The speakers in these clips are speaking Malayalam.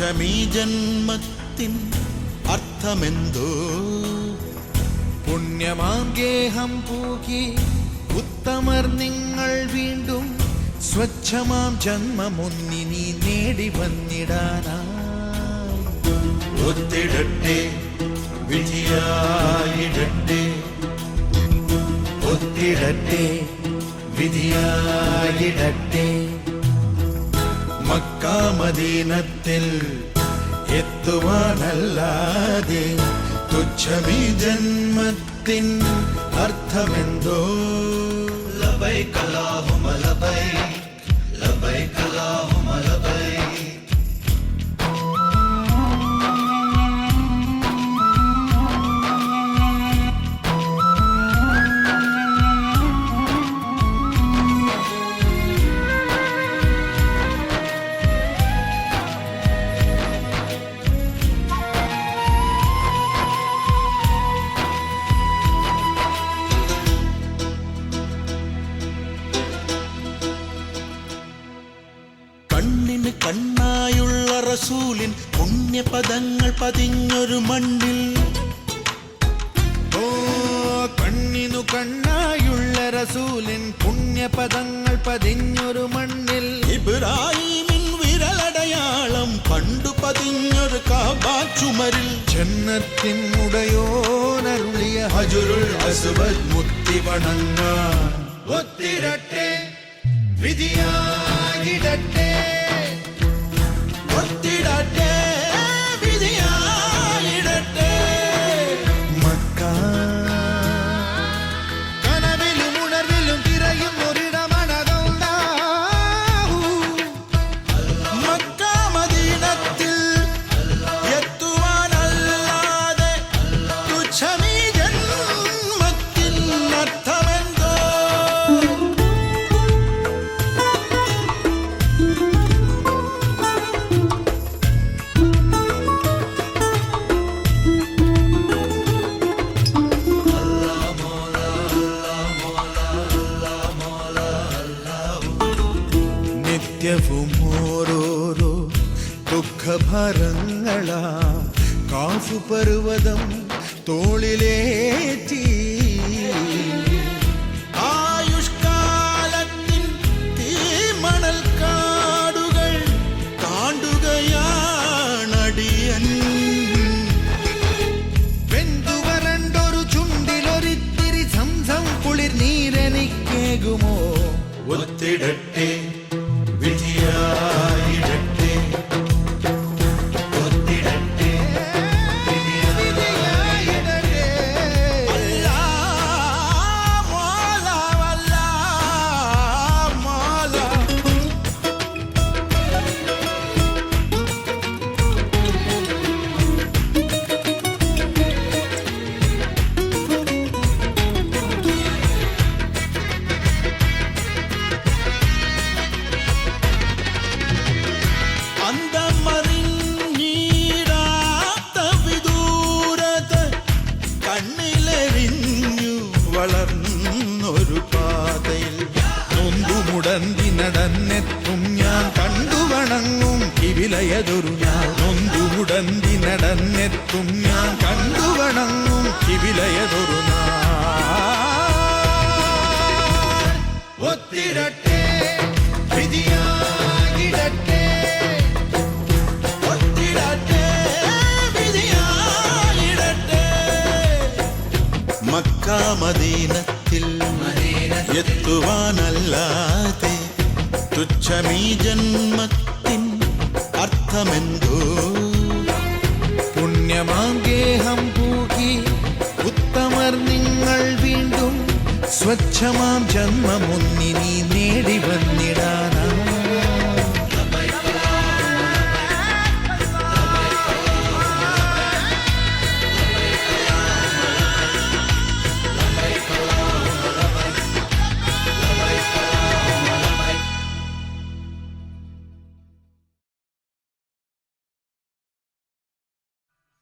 തുച്ഛമീ ജന്മത്തിൻ അർത്ഥമെന്തോ? പുണ്യമാഗേഹം പൂകി ഉത്തമർ നിങ്ങൾ വീണ്ടും സ്വച്ഛമാം ജന്മമൊന്നിനി നേടി ഒത്തിടട്ടെ വിധിയായിടട്ടെ. ഒത്തിടട്ടെ വിധിയായിടട്ടെ. മക്കാമദീനത്തിൽ എത്തുവാനല്ലാതെ തുച്ഛമീ ജന്മത്തിൻ അർത്ഥമെന്തോ ലബൈക അല്ലാഹുമ്മ ലബൈക ലബൈക അല്ലാഹുമ്മ அசுவத் முத்தி வணங்கான் ஒத்திரட்டே விதியாகிடட்டே ஒத்திடட்டே നിത്യവും ഓരോരോ ദുഃഖഭരങ്ങളാ. കാഫു പർവതം തോളിലേറ്റി. ആയുഷ്കാലത്തിൻ എത്തുവാനല്ലാതെ തുച്ഛമീ ജന്മത്തിൻ അർത്ഥമെന്തോ? പുണ്യമാം ഗേഹം പൂകി ഉത്തമർ നിങ്ങൾ വീണ്ടും സ്വച്ഛമാം ജന്മമൊന്നിനി നേടി വന്നിടാനാ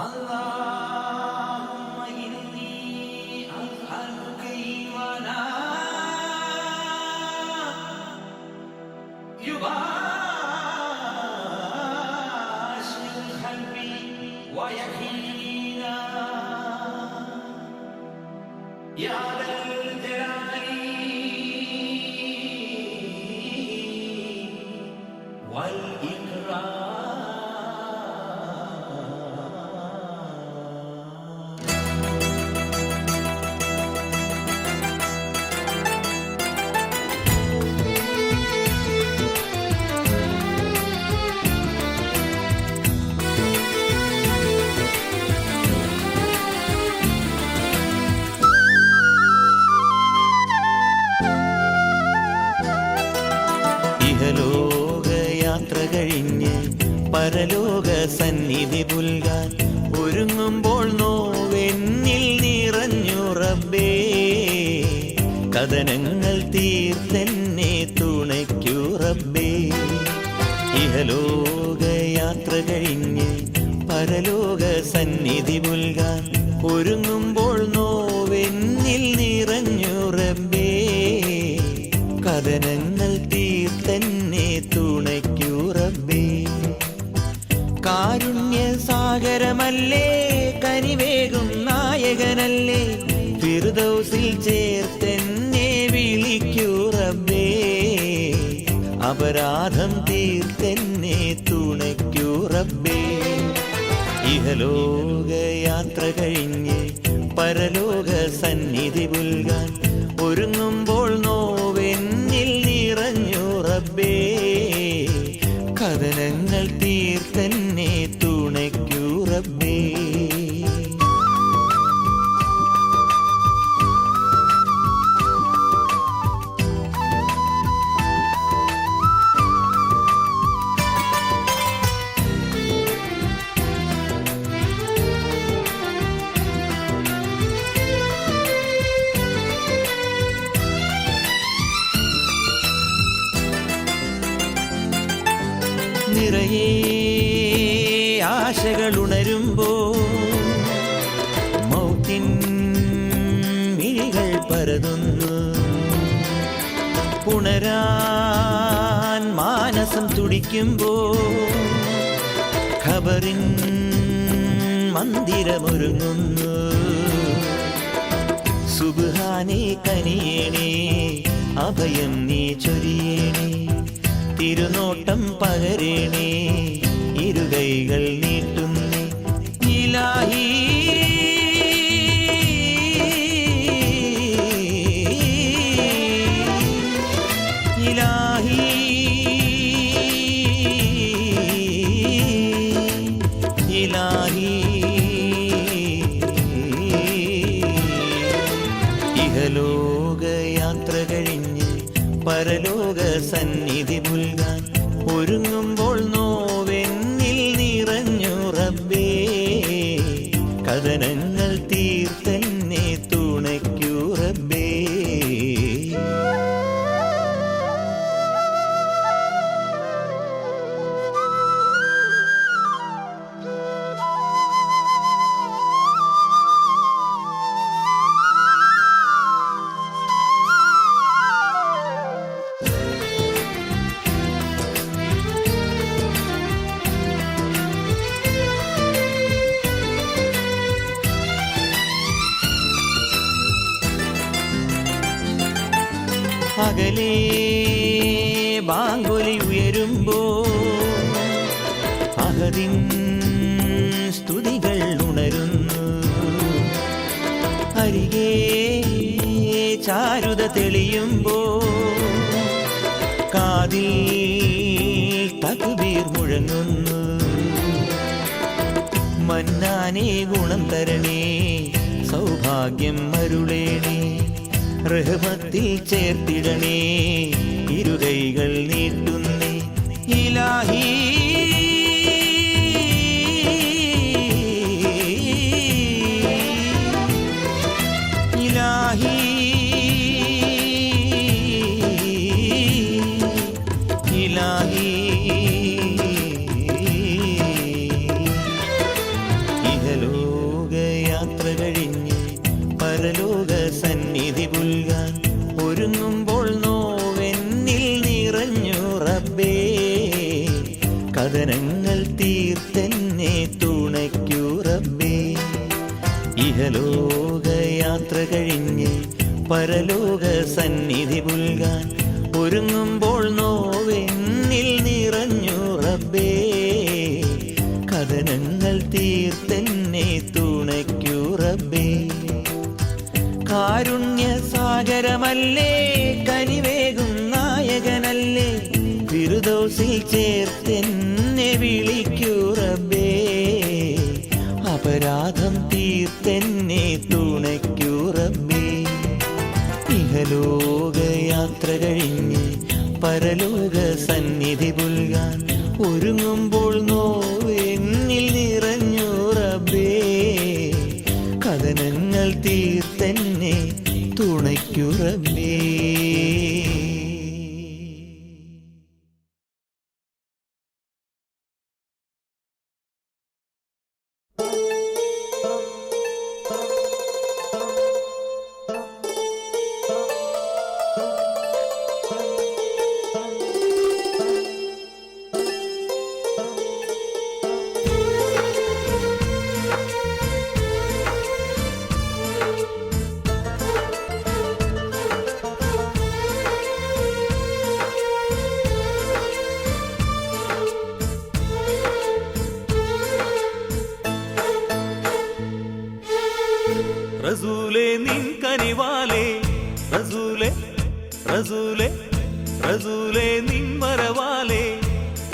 Allah. കഴിഞ്ഞ് പരലോക സന്നിധി പുൽകാൻ ഒരുങ്ങുമ്പോൾ നോവെന്നിൽ നിറഞ്ഞു റബ്ബേ. കഥനങ്ങൾ തീർത്തെന്നെ തുണയ്ക്കൂ റബ്ബേ. ഇഹലോക യാത്ര കഴിഞ്ഞ് പരലോക സന്നിധി സാഗരമല്ലേ? കനിവേകും നായകനല്ലേ? ഫിർദൗസിൽ ചേർത്തെന്നെ വിളിക്കൂ റബ്ബേ. അപരാധം തീർത്തെന്നെ തുണയ്ക്കൂ റബ്ബേ. ഇഹലോക യാത്ര കഴിഞ്ഞ് പരലോക സന്നിധി പുൽകാൻ ഒരുങ്ങുമ്പോൾ നോവെന്നിൽ ആശകൾ ഉണരുമ്പോ മൗത്തിൻ മിഴികൾ പരതുന്നു. പുണരാൻ മാനസം തുടിക്കുമ്പോ ഖബറിൻ മന്ദിരമൊരുങ്ങുന്നു. സുബാനെ കനിയേണേ അഭയം നീ ചൊരിയേണേ തിരുനോട്ടം പകരേണേ ഇരുകൈകൾ നീട്ടുന്നേ. ഇലാഹി സ്തുതികൾ ഉണരുന്നു. അരികെ ചാരുത തെളിയുമ്പോ കാതിൽ തകുവീർ മുഴങ്ങുന്നു. മന്നാനേ ഗുണം തരണേ സൗഭാഗ്യം മരുളേണേ റഹ്മത്തിൽ ചേർത്തിടണേ ഇരുകൈകൾ നീട്ടുന്നേ. ഇലാഹി ഇഹലോകയാത്ര കഴിഞ്ഞ് പരലോക സന്നിധി പുൽകാൻ ഒരുങ്ങുമ്പോൾ നോവെന്നിൽ നിറഞ്ഞു റബ്ബേ. കഥനങ്ങൾ തീർത്തെന്നെ തുണയ്ക്കൂ റബ്ബേ. കാരുണ്യ സാഗരമല്ലേ കനിവേകും നായകനല്ലേ. ബിരുദോസിൽ ചേർത്തെന്നെ ഇഹലോകയാത്ര കഴിഞ്ഞ് പരലോക സന്നിധി പുൽകാൻ ഒരുങ്ങുമ്പോൾ നോവെന്നിൽ നിറഞ്ഞു റബ്ബേ. കഥനങ്ങൾ തീർത്തെന്നെ തുണയ്ക്കു റബ്ബേ.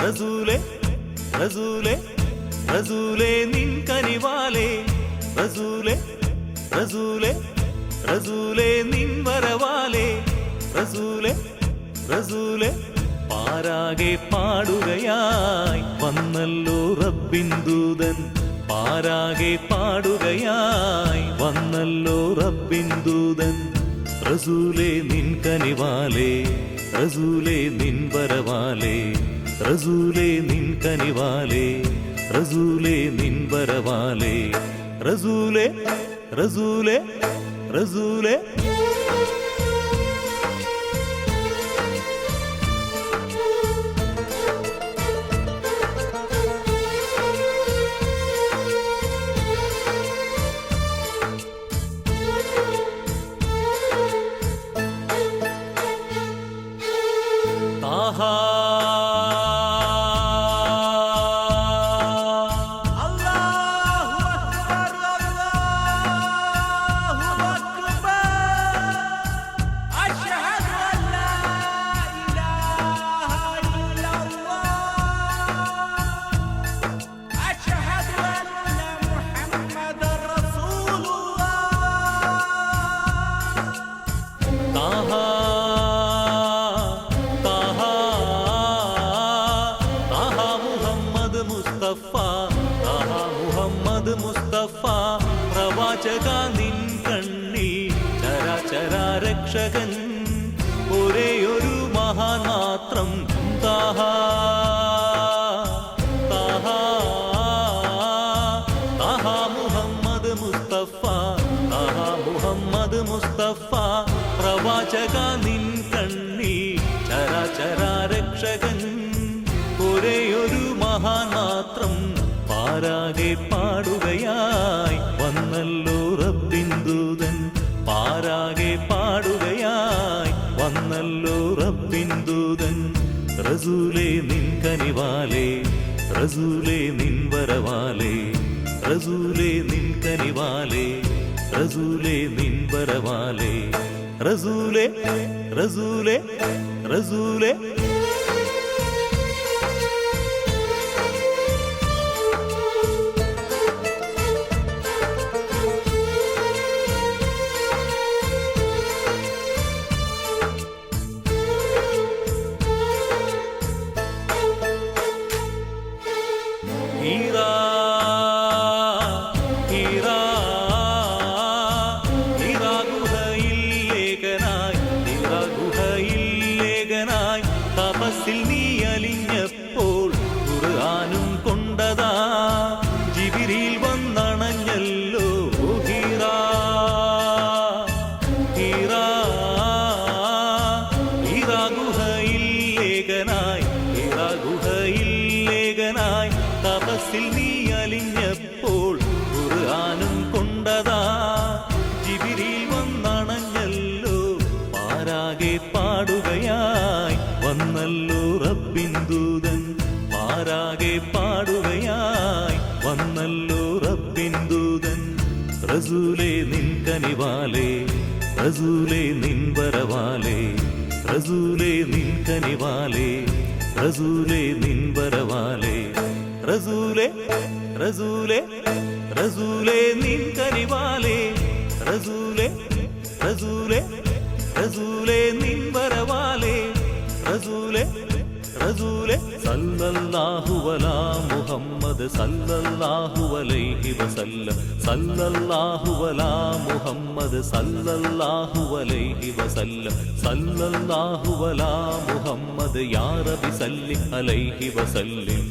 റസൂലേ റസൂലേ റസൂലേ നിൻ കനിവാലേ റസൂലേ റസൂലേ റസൂലേ നിൻ വരവാലേ റസൂലേ റസൂലേ പാരാകെ പാടുകയായി വന്നല്ലോ റബ്ബിൻ ദൂതൻ പാരാകെ പാടുകയായി വന്നല്ലോ റബ്ബിൻ ദൂതൻ റസൂലേ നിൻ കനിവാലേ റസൂലേ നിൻ വരവാലേ റസൂലേ നിൻ കനിവാലേ റസൂലേ നിൻ വരവാലേ റസൂലേ റസൂലേ റസൂലേ. മുഹമ്മദ് മുസ്തഫ പ്രവാചക നിൻ കണ്ണി ചരാചരാ രക്ഷകൻ ഒരേ ഒരു റസൂലേ നിൻ കനിവാലേ റസൂലേ നിൻ വരവാലേ റസൂലേ നിൻ കനിവാലേ റസൂലേ നിൻ വരവാലേ റസൂലേ റസൂലേ റസൂലേ റസൂലേ റസൂലേ നിൻ വരവാലേ റസൂലേ റസൂലേ സല്ലല്ലാഹു അലാ മുഹമ്മദ് സല്ലല്ലാഹു അലൈഹി വസല്ലം സല്ലല്ലാഹു അലാ മുഹമ്മദ് സല്ലല്ലാഹു അലൈഹി വസല്ലം സല്ലല്ലാഹു അലാ മുഹമ്മദ് യാ റബി സല്ലി അലൈഹി വസല്ലം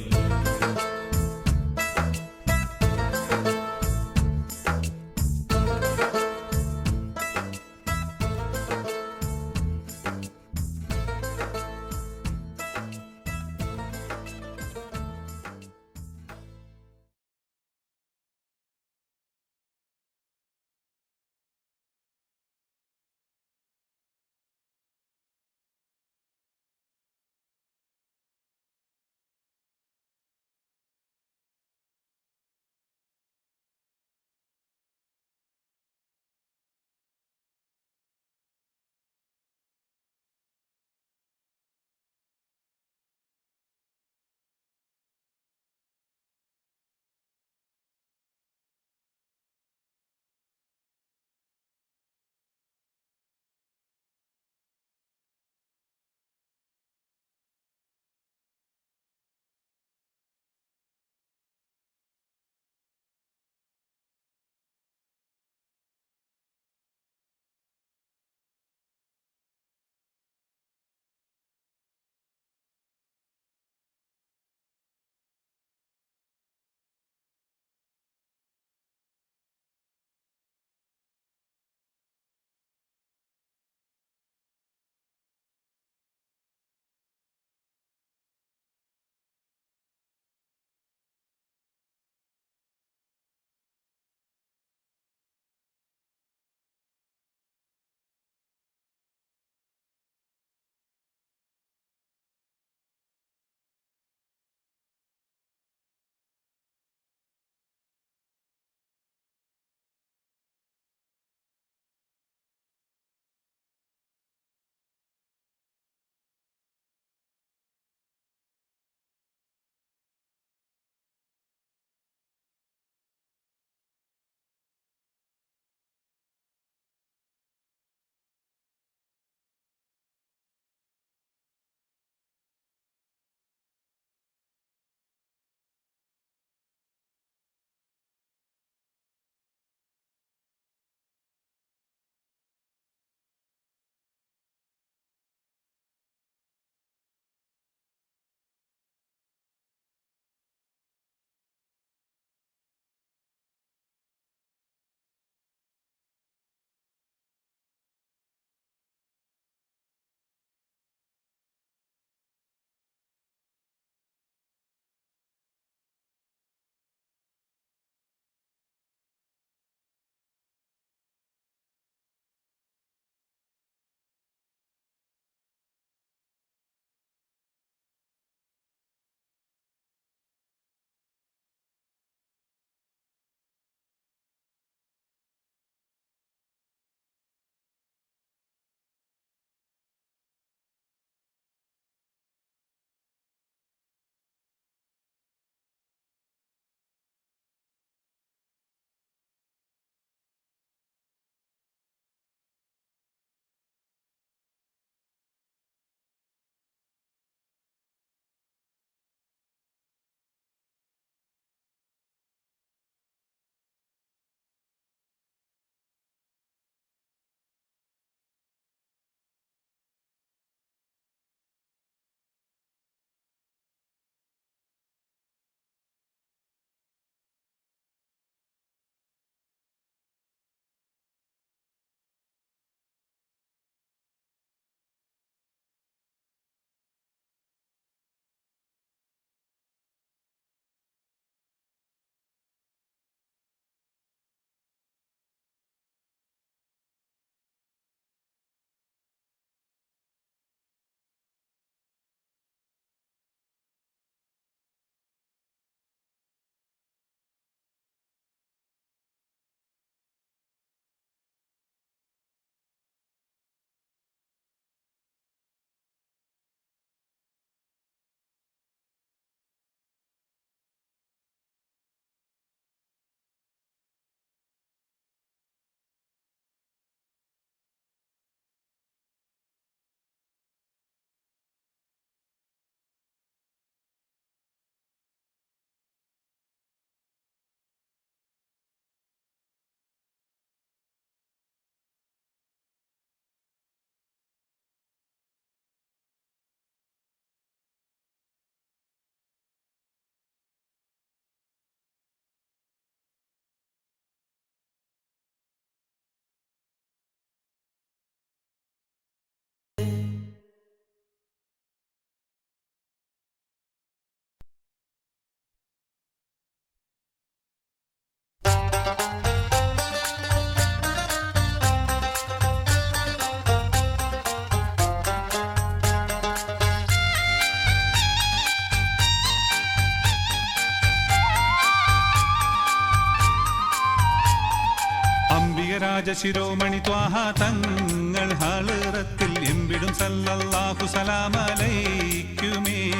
ശിരോമണി ത്വാഹ തങ്ങൾ ഹളിറത്തിൽ എമ്പിടും സല്ലല്ലാഹു സലാമലൈക്കുമേ.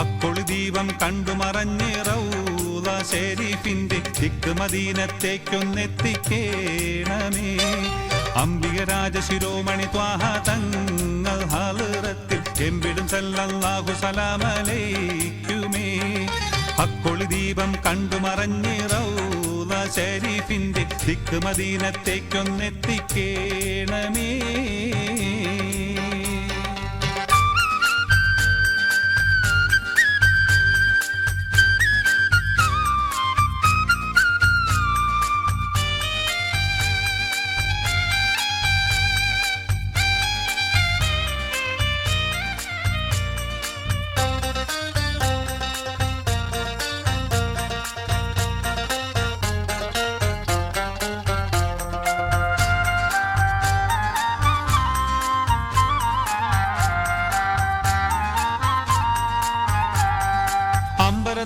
അക്കൊളി ദീപം കണ്ടു മറഞ്ഞ് റൗള ഷെരീഫിന്റെ ദിക്ക് മദീനത്തേക്കൊന്നെത്തിക്കേണമേ. അംബികരാജ ശിരോമണി ത്വാഹ തങ്ങൾ ഹളിറത്തിൽ എമ്പിടും സല്ലല്ലാഹു സലാമലൈക്കുമേ. അക്കൊളി ദീപം കണ്ടു മറഞ്ഞ് ഷരീഫിന്റെ ദിക്ക് മദീനത്തേക്കൊന്നെത്തിക്കേണമേ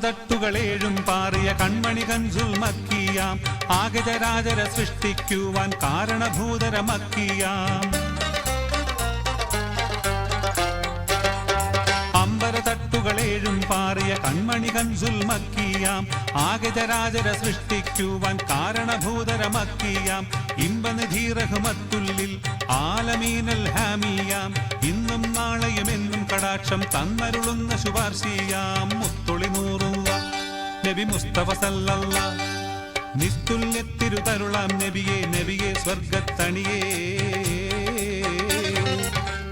അമ്പരതട്ടുകളേഴും പാറിയ കൺമണി കൻസുൽ മക്കിയാം. ആഗജരാജര സൃഷ്ടിക്കുവാൻ കാരണഭൂതര മക്കിയാം അമ്പരതട്ടുകളേഴും പാറിയ കൺമണി കഞ്ചുൽ മക്കിയാം. ആഗജരാജര സൃഷ്ടിക്കുവാൻ കാരണഭൂതര മക്കിയാം ഇമ്പനിധി റഹ്മത്തുല്ലിൽ ആലമീനൽ ഹാമിയാം. ഇന്നും നാളെയും എന്നും കടാക്ഷം തന്നരുളുന്ന ശുപാർശിയാം. മുത്തൊളി നബി മുസ്തഫ സല്ലല്ല നിസ്തുല്യ തിരുതരുളാം നബിയെ നബിയെ സ്വർഗത്തണിയേ.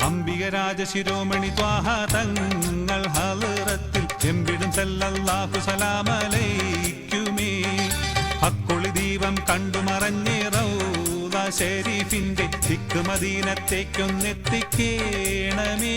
അംബികരാജ ശിരോമണി ത്വാഹ തങ്ങൾ ഹലറത്തിൽ എമ്പിടും സല്ലല്ലാഹു സലാമലൈക്കുമേ. അക്കൊളി ദീപം കണ്ടു മറഞ്ഞേ റൗദ ഷെരീഫിന്റെ ദിക്ക് മദീനത്തേക്കൊന്നെത്തിക്കേണമേ